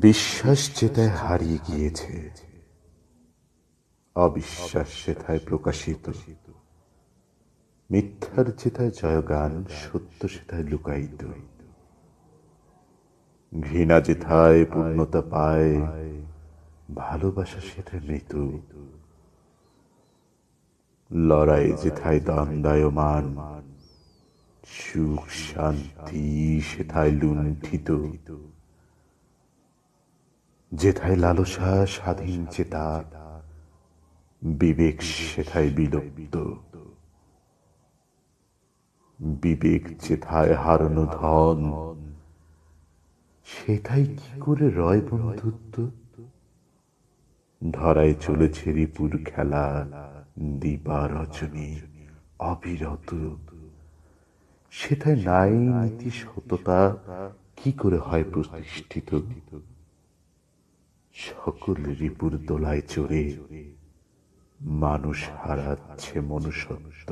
বিশ্বাস চেতায় হারিয়ে গিয়েছে, অবিশ্বাস সেথায় প্রকাশিত। মিথ্যার চেতায় জয়গান, সত্য সেথায় লুকায়িত। ঘৃণা যেথায় পূর্ণতা পায়, ভালোবাসা সেথায় মৃত্যু লড়াই যেথায় দ্বন্দ্বায়মান সুখ শান্তি সেথায় লুণ্ঠিত। যেথায় লালসা স্বাধীন চেতা, বিবেক সেথায় বিলুপ্ত। বিবেক যেথায় হারানো ধন, সেথায় কি করে রয় বন্ধুত্ব? ধরায় চলেছে রিপুর খেলা দিবা রজনী অবিরত। সেথায় নাই নীতি সততা, কি করে হয় প্রতিষ্ঠিত? সকল রিপুর দোলায় চড়ে মানুষ হারাচ্ছে মনুষ্যত্ব।